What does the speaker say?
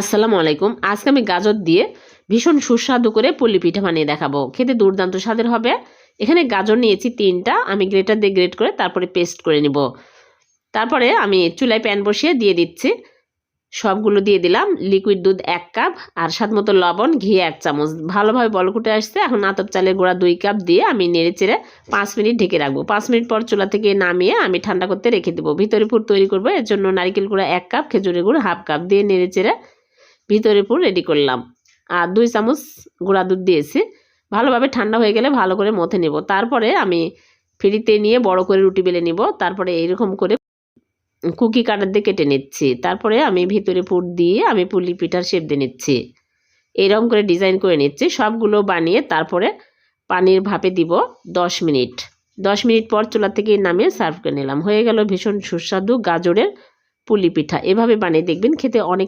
আসসালামু আলাইকুম। আজকে আমি গাজর দিয়ে ভীষণ সুস্বাদু করে পুলি পিঠা বানিয়ে দেখাবো। খেতে দুর্দান্ত স্বাদের হবে। এখানে গাজর নিয়েছি তিনটা। আমি গ্রেটার দিয়ে গ্রেট করে তারপরে পেস্ট করে নিব। তারপরে আমি চুলায় প্যান বসিয়ে দিয়ে দিচ্ছি। সবগুলো দিয়ে দিলাম। লিকুইড দুধ এক কাপ আর স্বাদ মতো লবণ, ঘি এক চামচ। ভালোভাবে বলকুটে আসছে। এখন আতপ চালের গুঁড়া দুই কাপ দিয়ে আমি নেড়ে চেড়ে পাঁচ মিনিট ঢেকে রাখব। পাঁচ মিনিট পর চুলা থেকে নামিয়ে আমি ঠান্ডা করতে রেখে দেবো। ভিতরে পুর তৈরি করব। এর জন্য নারিকেল গুঁড়া এক কাপ, খেজুরের গুঁড়ো হাফ কাপ দিয়ে নেড়ে চেড়ে ভিতরে পুর রেডি করলাম। আর দুই চামচ গুঁড়া দুধ দিয়েছি। ভালোভাবে ঠান্ডা হয়ে গেলে ভালো করে মথে নেব। তারপরে আমি ফ্রিতে নিয়ে বড় করে রুটি বেলে নিব। তারপরে এইরকম করে কুকি কাটার দিয়ে কেটে নিচ্ছি। তারপরে আমি ভিতরে পুর দিয়ে আমি পুলি পিঠার শেপ দিয়ে নিচ্ছি। এইরকম করে ডিজাইন করে নিচ্ছি। সবগুলো বানিয়ে তারপরে পানির ভাপে দিব দশ মিনিট। দশ মিনিট পর চুলা থেকে নামিয়ে সার্ভ করে নিলাম। হয়ে গেল ভীষণ সুস্বাদু গাজরের পুলি পিঠা। এভাবে বানিয়ে দেখবেন খেতে অনেক